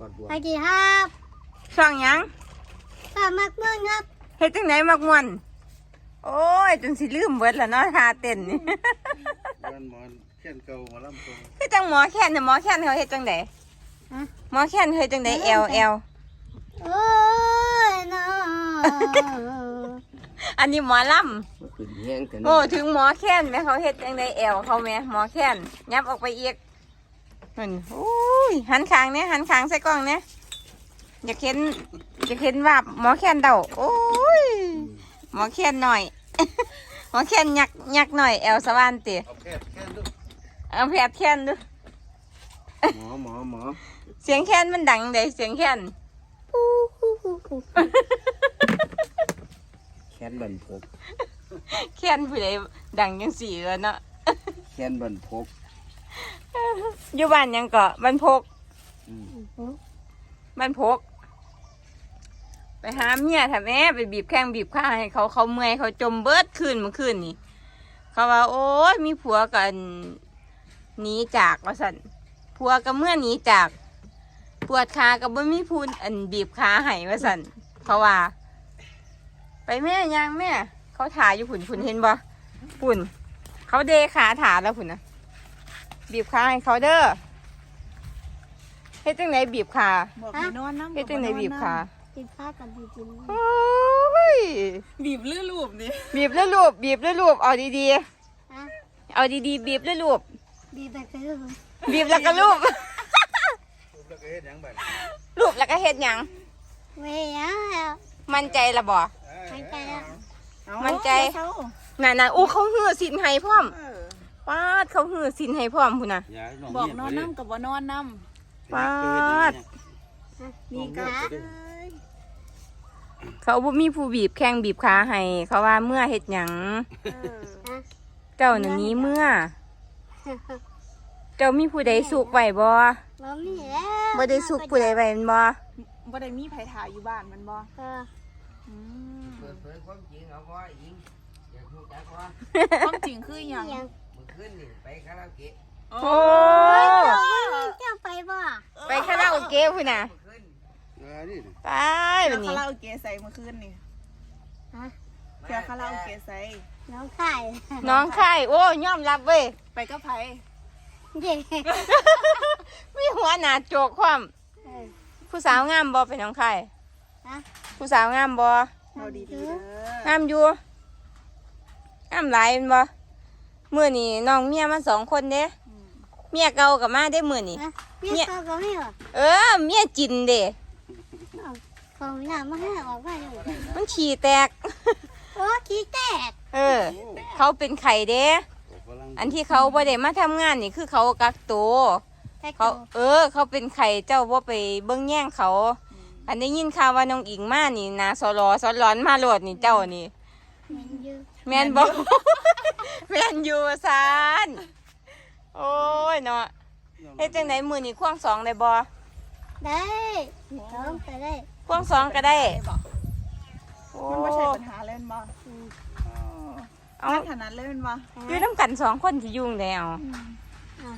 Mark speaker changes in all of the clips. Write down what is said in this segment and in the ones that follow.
Speaker 1: กอดบัว
Speaker 2: ไปกี่ครับ
Speaker 3: ช่องหยัง
Speaker 2: สามักเมืองครับ
Speaker 3: เฮ็ดจังไหนมักม่วนโอ้ยจนสิลืมเบิดแล้วเนาะท่าเต้นนี่
Speaker 1: บ้านหมอนแค่นเก่าหมาลำตรง
Speaker 3: คือจังหมอแค้นน่ะหมอแค้นเขาเฮ็ดจังไดหมอแค้นเฮ็ดจังไดแอลแอล
Speaker 2: โอ้ยน้อ
Speaker 3: อันนี้หมอลำ
Speaker 1: มันขึ้นแห้งกัน
Speaker 3: โอ้ถึงหมอแค้นแม่เขาเฮ็ดจังไดแอลเขาแม่หมอแค้นยับออกไปอีก นั่นโอ้ยหันข้างเนี่ยหันข้างใส่กล้องเนี่ยอยากเห็นอยากเห็นว่าหมอแค้นเดาโอ้ยหมอแค้นหน่อย หมอแค้นยักยักหน่อยแอลสวานติ
Speaker 1: เอาแค่แค่ลูก
Speaker 3: เอาแผดแค้นดู
Speaker 1: หมอหมอหมอ
Speaker 3: เสียงแค้นมันดังเดเสียงแค้น
Speaker 2: ฮู้ฮู้ฮู้ฮู้
Speaker 1: แค่นบันพก
Speaker 3: แค้นผู้ใดดังยังสี่แล้วเนาะ
Speaker 1: แค่นบันพก
Speaker 3: อยู่บ้านหยังเกาะบ้านพก
Speaker 1: อืม
Speaker 3: บ้านพก ไปหาเมียถ้าแม่ไปบีบแข้งบีบขาให้เขาเขาเมื่อยเขาจมเบิดคืนเมื่อคืนนี่เขาว่า โอ้ยมีผัวกันหนีจากว่าสันผัวก็เมื่อหนีจาก ปวดขาก็บ่มีพูนอันบีบขาให้ว่าสันเขาว่า ไปแม่ยังแม่ เขาถ่ายอยู่ผุนผุนเห็นบ่ผุนเขาเดขาถาแล้วผุนนะ บีบขาให้เขาเด้อเฮ็ดจังไหนบีบขา
Speaker 4: บอกให้นอนน้ำ
Speaker 3: เฮ็ดจังไหนบีบขา
Speaker 2: กินข้าวกันจริง
Speaker 3: โอ้ย
Speaker 4: บีบลื่อรูปนี่
Speaker 3: บีบแล้วรูปบีบแล้วรูปเอาดี
Speaker 2: ๆอะ
Speaker 3: ๆเอาดีๆบีบแล้วรูป
Speaker 2: บีบไปคือ
Speaker 3: บีบแล้วก็รูป
Speaker 1: แล้วก็เฮ็ดหยังบัด
Speaker 3: รูปแล้วก็เฮ็ดหยัง
Speaker 2: เวียแล้ว
Speaker 3: มั่นใจละบ่
Speaker 2: หายใจแล้ว
Speaker 4: เอา
Speaker 3: มั่นใจ
Speaker 4: เช้า
Speaker 3: นั่นๆอู้เขาหื้อสินให้พร้อม
Speaker 4: เออ
Speaker 3: ป้าดเขาหื้อสินให้พร้อมพุ่นน่ะ
Speaker 1: ยายน้อง
Speaker 4: บอก
Speaker 1: เมีย
Speaker 4: นอนน้ำกับว่านอนน้
Speaker 3: ปาดำ
Speaker 4: นี่ก็
Speaker 3: เขาบ่มีผู้บีบแข้งบีบขาให้เขาว่าเมื่อเฮ็ดหยัง
Speaker 4: เออ
Speaker 3: เจ้าน่ะหนี้เมื่อ เจ้ามีผู้ใดสุกไว้บ่
Speaker 2: บ่มีแล้ว
Speaker 3: บ่ได้สุกผู้ใดไว้แม่นบ่
Speaker 4: บ่ได้มีไผถ่ายอยู่บ้านมันบ่
Speaker 2: เออ
Speaker 4: อืม
Speaker 1: เปิดเผยความจริงเอาว่าอิงอยากรู้จักว่า
Speaker 4: ความจริงคืออหย่าง
Speaker 2: ยัง
Speaker 1: เมื่อคืนนี่ไปคาราโอเกะ
Speaker 3: โอ้
Speaker 2: เจ้าไปบ่
Speaker 3: ไปคาราโอเกะพุ่นน่ะ
Speaker 1: เมื่อคืนเออนี่
Speaker 3: ตายบั
Speaker 4: เที่ย
Speaker 3: ด
Speaker 4: ว
Speaker 3: นี้
Speaker 4: คาราโอเกะใส่เมื่อคืนนี่
Speaker 2: ฮะ
Speaker 4: เที่ยวคาราโอเกะใส่
Speaker 2: น้องไข่
Speaker 3: น้องชายโอ้ยอมรับเว้ย
Speaker 4: ไปกับไผ
Speaker 2: เด็ก
Speaker 3: มีหัวหน้าโจกความ
Speaker 2: เออ
Speaker 3: ผู้สาวงามบ่เป็นน้องใคร
Speaker 2: ฮะ
Speaker 3: ผู้สาวงามบ่
Speaker 4: เอาดีๆเด้องา
Speaker 3: มอยู่งามหลายแม่นบ่ มื้อนี้น้องเมียมาสองคนเด้
Speaker 4: อืม
Speaker 3: เมียเก่าก็มาได้มื้อนี้
Speaker 2: ฮะเนี่ยเขาก็ไม่หรอ
Speaker 3: เออ เมียจินเด้
Speaker 2: เขาหน้ามาให้ออกมาอยู่
Speaker 3: มันฉี่แตก
Speaker 2: โอ้ขี้แตก
Speaker 3: เออ เขาเป็นไข่เด้
Speaker 1: ฝรั่ง
Speaker 3: อันที่เขาบ่ได้มาทำงานนี่คือเขากักตัว
Speaker 2: แต่
Speaker 3: เขาเออ เขาเป็นไข่เจ้าบ่ไปเบิ่งแย่งเขาอันได้ยินข่าวว่าน้องอิงมานี่นะสลอสลอนมาโลดนี่เจ้านี่
Speaker 2: มันอยู่
Speaker 3: แม่นบอกแม่นอยู่ซานโอ้ยเนาะเฮ็ดจังไดมือนี่ควงสองได้บ่
Speaker 2: ได้ท้องไปได้
Speaker 3: ควงสองก็ได้
Speaker 4: ได้บ่
Speaker 3: โอ้
Speaker 4: มันบ่ใช่ปัญหาเล่นบ่
Speaker 2: อืม
Speaker 3: เอา
Speaker 4: ไม่ถนัดเล่นบ่
Speaker 3: อยู่น้ำกันสองคนสิยุ่งได้เอา
Speaker 4: อืม
Speaker 2: อะ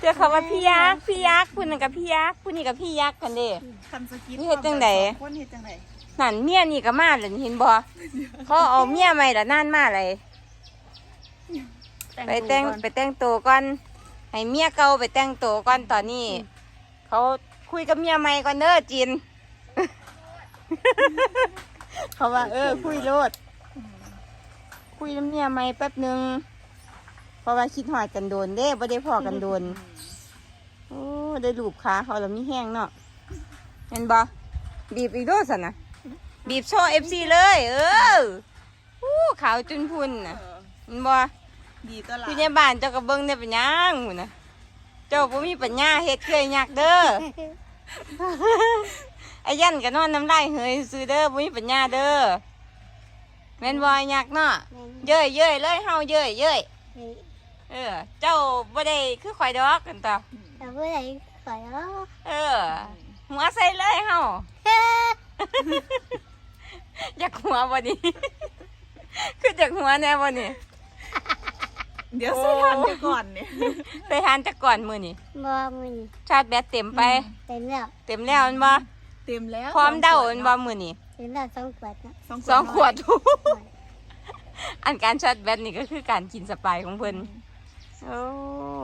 Speaker 3: เจอเขาว่าพี่ยักษ์พี่ยักษ์ผู้นั้นกับพี่ยักษ์ผู้นี้กับพี่ยักษ์กันเด้
Speaker 4: คันสกิด
Speaker 3: เฮ็ดจังใด
Speaker 4: สอคนเฮ็ดจังได
Speaker 3: นั่ นเมียนี่ก็มาแล้วนี่เห็นบ่เขาเอาเมียใหม่ละนานมาเลย ไปแต่งไปแต่งตัวก่อน ให้เมียเก่าไปแต่งตัวก่อนตอนนี้ เขาคุยกับเมียใหม่ก่อนเด้อจิน เขาว่า เออ คุยโลด คุยกับเมียใหม่แป๊บหนึง เพราะว่าคิดหอดกันโดนเด้บ่ได้พอกันโดน โอ้ ได้ลูบขาเขาแล้วมีแห้งเนาะเห็นบ่บีบอีกโดสันนะ บีบโชว์เอฟซีเลย เอออู้ขาวจุนพุนน่ะ
Speaker 4: เออ
Speaker 3: เห็นบ่
Speaker 4: ดีตัวละ
Speaker 3: อยู่ในบ้านเจ้าก็เบิ่งได้เป็นหยังหมู่นะเจ้าบ่มีปัญญาเฮ็ดเคยยากเด้อไอ้ยันก็นอนน้ำลายเฮยซื้อเด้อบ่มีปัญญาเด้อแม่นบ่ไอ้ยักษ์เนาะเย้ยเย้ยเลยเฮาเย้ยเย้ยเออ เจ้าบ่ได้คือข่อยดอกกันต่อ
Speaker 2: แต่เมื่อไหร่ขอแล้ว
Speaker 3: เออหัวใส่เลยเฮา อยากหัวบ่นี่ คือจากหัวแน่บ่นี่
Speaker 4: เดี๋ยวใส่ทานจะก่อนเนี่ย
Speaker 3: ไปทานจักก่อนมื้อนี่
Speaker 2: บ่มือ
Speaker 3: ชาร์จแบตเต็มไป
Speaker 2: เต็มแล้ว
Speaker 3: เต็มแล้วแมันบ่
Speaker 4: เต็มแล้ว
Speaker 3: พร้อมเด้าแมันบ่มื้อนี่
Speaker 2: เต็มแล้วสองขวดนะ
Speaker 4: สอง
Speaker 3: สองขวด
Speaker 4: น้อย
Speaker 3: อันการชาร์จแบตนี่ก็คือการกินสปายของเพิ่นโอ้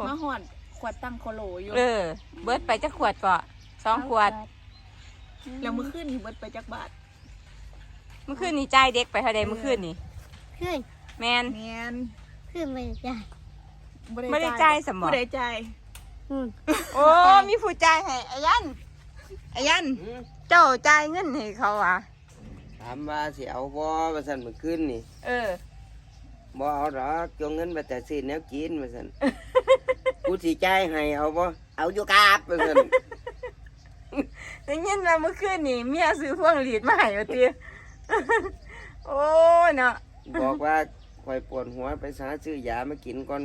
Speaker 4: มาหอดขวดตั้งโคโลอยู่
Speaker 3: เออ เบิดไปจักขวดก็สองขวด
Speaker 4: แล้วเมื่อคืนนี่เบิดไปจักบาท
Speaker 3: เมื่อคืนนี่จ่ายเด็กไปเท่าใดเมื่อคืนนี่
Speaker 2: ขึ้น
Speaker 3: แมน
Speaker 4: แมน
Speaker 2: ขึ้นไม่ได้
Speaker 3: ไม่ได้จ่ายสมอง
Speaker 4: ผู้ใดจ่าย
Speaker 2: อืม
Speaker 3: โอ้มีผู้จ่ายให้อายันอายัน
Speaker 1: หืม
Speaker 3: เจ้าจ่ายเงินให้เขาอะ
Speaker 1: ถามว่าสิเอาบ่ว่าซั่นเมื่อคืนนี่
Speaker 3: เออ
Speaker 1: บ่เอาดอกจงเงินไปแต่ซื้อแนวกินว่าซั่นกูสิจ่ายให้เอาบ่เอาอยู่กับว่าซั่น
Speaker 3: ได้ยินมาเมื่อคืนนี่เมียซื้อพวงหลีดมาให้ว่าติ โอ้เนาะ
Speaker 1: บอกว่าข่อยปวดหัวไปหาซื้อยามากินก่อน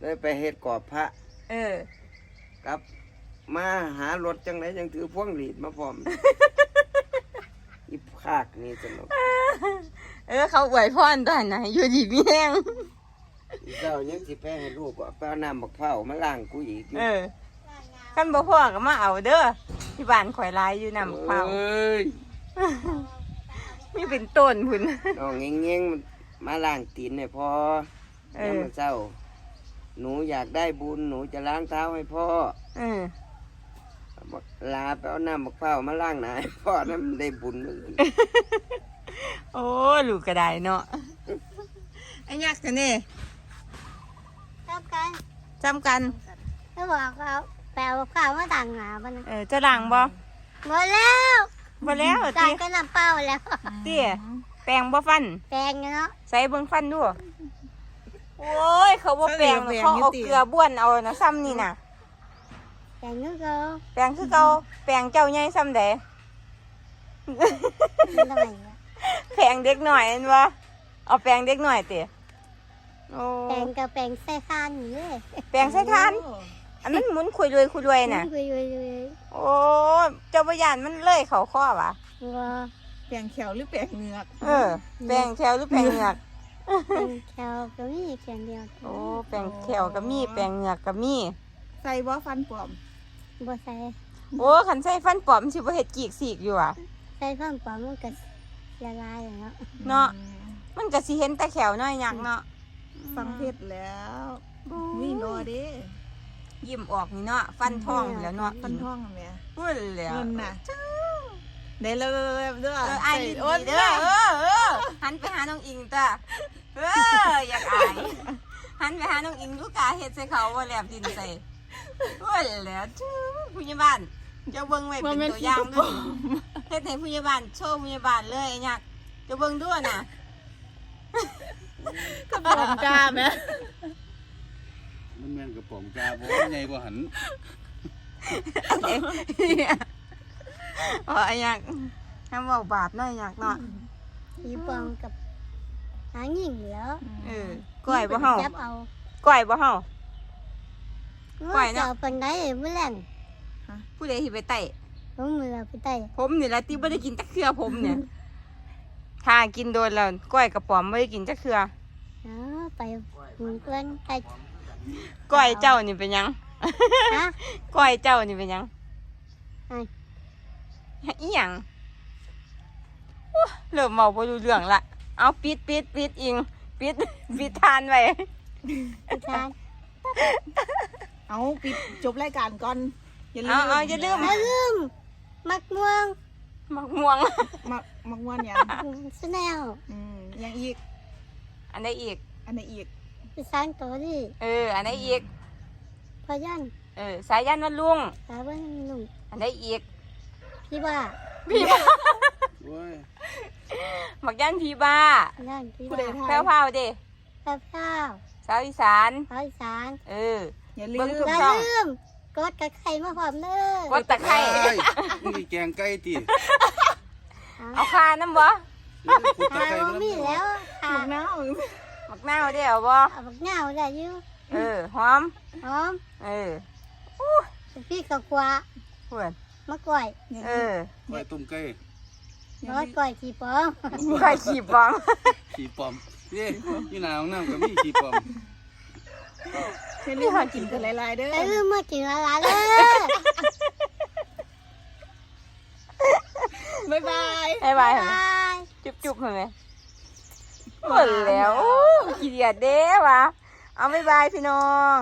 Speaker 1: เลยไปเฮ็ดกรอบพระ
Speaker 3: เออ
Speaker 1: กลับ มาหารถจังไดยังถือพวงหลีดมาพร้อม อีภาคนี่สนุก
Speaker 3: เออ เขาอวยพรตอนไหนะอยู่ดีมีแห้ง
Speaker 1: อีเจ้ายังสิไปให้ลูกว่าไปเอาน้ำบักเผาวมาล้างกูอีกอยู่
Speaker 3: เออคันบ่พ่อก็มาเอาเด้อที่บ้านข่อยหลายอยู่นำเผา
Speaker 1: เอ้ย
Speaker 3: มีเป็นต้นพุ่น
Speaker 1: น้องเงี้ยงๆมาล้างตีนให้พ่อ
Speaker 3: เอ
Speaker 1: แล้ว
Speaker 3: อ
Speaker 1: มาเจ้า หนูอยากได้บุญหนูจะล้างเท้าให้พ่อ
Speaker 3: เออ
Speaker 1: บอกลาไปเอาน้ำบักเผาวมาล้างหนาให้พ่อนั้นมันได้บุญมืออื่น
Speaker 3: โอ้ลูกก็ได้เนาะไอ้ยักษ์กันนี่
Speaker 2: ชอบกัน
Speaker 3: จำกัน
Speaker 2: แล้วบอกเขาแปลว่าข้าวมาต่างหาบ้าน
Speaker 3: เออจะล้างบ่
Speaker 2: หมดแล้ว
Speaker 3: บ่แล้ว
Speaker 2: จ่า
Speaker 3: ติ
Speaker 2: ยก็น้ำเปล่าแล้ว
Speaker 3: เตี้ยแปรงบ่ฟัน
Speaker 2: แปลงเนาะ
Speaker 3: ใส่เบิ่งฟันดู โอ้ย เขาบ่แปรงน่ะเขาเอาเกลือบ้วนเอานะซ้ำนี่น่ะ
Speaker 2: แปลงนึกเขา
Speaker 3: แปรงคือเก่าแปรงเจ้าใหญ่ซ้ำใด
Speaker 2: ทำไมวะ
Speaker 3: แปรงเด็กหน่อยเห็นบ่เอาแปรงเด็กหน่อยติโอ้
Speaker 2: แปลงกับแปลงใส่ข้านอยู่เลย
Speaker 3: แปรงใส่ทาน อันมันหมุนคุยรวยคุยรวยน่ะ
Speaker 2: คุยคุยคุย
Speaker 3: โอ้เจ้าบ่ย่านมันเลยเข้าคอวะ
Speaker 2: ว่า
Speaker 4: แปลงแขวหรือแปลงเหงือก
Speaker 3: เออ แปรงแถวหรือแปรงเหงือก
Speaker 2: เป็นแควก็มีเพียงเดียว
Speaker 3: โอ้ แปรงแถวก็มี แปรงเหงือกก็มี
Speaker 4: ใส่บ่ฟันปลอม
Speaker 2: บ่ใส่
Speaker 3: โอ้คันใส่ฟันปลอมสิบ่เฮ็ดกีกสีกอยู่อะ
Speaker 2: ใส่ข้าวปลามันก็ละลายแล้ว
Speaker 3: เนาะ มันก็สิเห็นแต่แขวน้อยยักเนาะ
Speaker 4: ฟังเพชรแล้ววิรอเด้
Speaker 3: ยิ้มออกนี่เนาะฟันทองแล้วเนาะ
Speaker 4: ฟันท่องแม่
Speaker 3: พูดแล้ว
Speaker 4: เงินน่ะได้แล้วๆๆเด้อ
Speaker 3: เอออาย
Speaker 4: ใส่
Speaker 3: ดี
Speaker 4: โอ้
Speaker 3: เด้อเออเออหันไปหาน้องอิงตาเอออยากอายหันไปหาน้องอิงลูกกาเฮ็ดใส่เขาว่าแหลบดินใส่พูดแล้วชื่อผู้ใหญ่บ้านเจะเบิ่งไว้เป็นตัวอย่างด้วยเฮ็ดให้ผู้ใหญ่บ้านโชว์ผู้ใหญ่บ้านเลยไอ้ยักษ์เจะเบิ่งด้วยน่ะ
Speaker 4: กระป๋องกาแม่
Speaker 5: มันแม่นกระป๋องจาบ่ใหญ่บ่หัน
Speaker 3: อ๋อไอ้ยักษ์ทำเบาบาปหน่อยยักษ์เนาะ
Speaker 2: ผีปองกับหางหญิงเหลือ
Speaker 3: เออก้อยบ่เฮา
Speaker 2: จับเอา
Speaker 3: ก้อยบ่เฮาปล่อย
Speaker 2: ว่า
Speaker 3: เนาะ
Speaker 2: จะเอาเป็นได้เมื่อแรง
Speaker 3: ผู้ใดสิไปไต่
Speaker 2: ผมมือเราไปได้
Speaker 3: ผมนี่ละที่ไม่ได้กินจักเครือผมเนี่ยถ้ากินโดนแล้วก้อยกระป๋อมไม่ได้กินจักเครือ
Speaker 2: เนาะไปหมุนเพื่อนไป
Speaker 3: ก้อยเจ้านี่เป็นหยัง
Speaker 2: ฮะ
Speaker 3: ก้อยเจ้านี่เป็นหยัง
Speaker 2: ไอ้
Speaker 3: อีหยังโอ้เริ่มเมาบ่รู้เรื่องละเอาปิดปิดปิดอิงปิดปิดทานไว้
Speaker 2: พิธาน
Speaker 4: เอาปิดจบรายการก่อนอย่าลื
Speaker 3: เอา
Speaker 4: ม
Speaker 3: เอาอย่าลืม
Speaker 2: อย่าลืมมักม่วง
Speaker 3: มักม่วง
Speaker 4: มักมักม่วนหยัง
Speaker 2: สแนล
Speaker 4: อืมยังอีก
Speaker 3: อันใดอีก
Speaker 4: อันไหนอีก
Speaker 2: ไปสร้างตัวนี่
Speaker 3: เออ อันใดอีก
Speaker 2: พยัน
Speaker 3: เออ สายันวันลุง
Speaker 2: สาวบ้านลุง
Speaker 3: อันใดอีก
Speaker 2: พี่ว่า
Speaker 3: พี่บ้า
Speaker 5: โอ้ย
Speaker 3: มักยันพี่บ้า
Speaker 2: นั่นพี่
Speaker 4: ผู้ใด
Speaker 2: ว่า
Speaker 4: ทา
Speaker 3: แพ้
Speaker 4: ยว
Speaker 3: พราวเด้
Speaker 2: ข้าวข้าว
Speaker 3: สาวอีสาน
Speaker 2: ภาคอีสาน
Speaker 3: เออ
Speaker 4: อย่าลื
Speaker 3: เบิ่
Speaker 4: ม
Speaker 3: งทุก
Speaker 2: อย่า
Speaker 3: ช่อง
Speaker 2: ลืมกดกระไข่มาพร้อมเด้อก
Speaker 3: ดตะไคร้
Speaker 5: เอ้ยมึงสิแกงไก่ติ
Speaker 3: เอาคาน้ำบ่
Speaker 5: ขุดตะ
Speaker 2: หา
Speaker 5: ไคร้
Speaker 2: บ่
Speaker 5: มา
Speaker 2: มีแล้วค่ะ
Speaker 4: หมักน้าว
Speaker 3: มักหนาวได้เอบ
Speaker 2: อาบักหนาวได้อยู่
Speaker 3: เออหอม
Speaker 2: หอม
Speaker 3: เอออู้
Speaker 2: พี่กับกวา
Speaker 3: เพื่อน
Speaker 2: มะกล้วย
Speaker 3: เออ
Speaker 5: ก้อยตุ่มเก่
Speaker 2: มะกล้วยขี่ปอม
Speaker 3: ก้อยขี่ปอม
Speaker 5: ขี่ปอมนี่นี่หนาวน้ำกับมีขี่ปอม
Speaker 4: เรื่องหากินกันหลายๆเด้อ
Speaker 2: เออมากินหลายๆเด้อ
Speaker 4: บายบาย
Speaker 3: บายบายจุ๊บๆเห็นไหม หมดแล้วขี้เดียดเด้วะเอาบ๊าบายพี่น้อง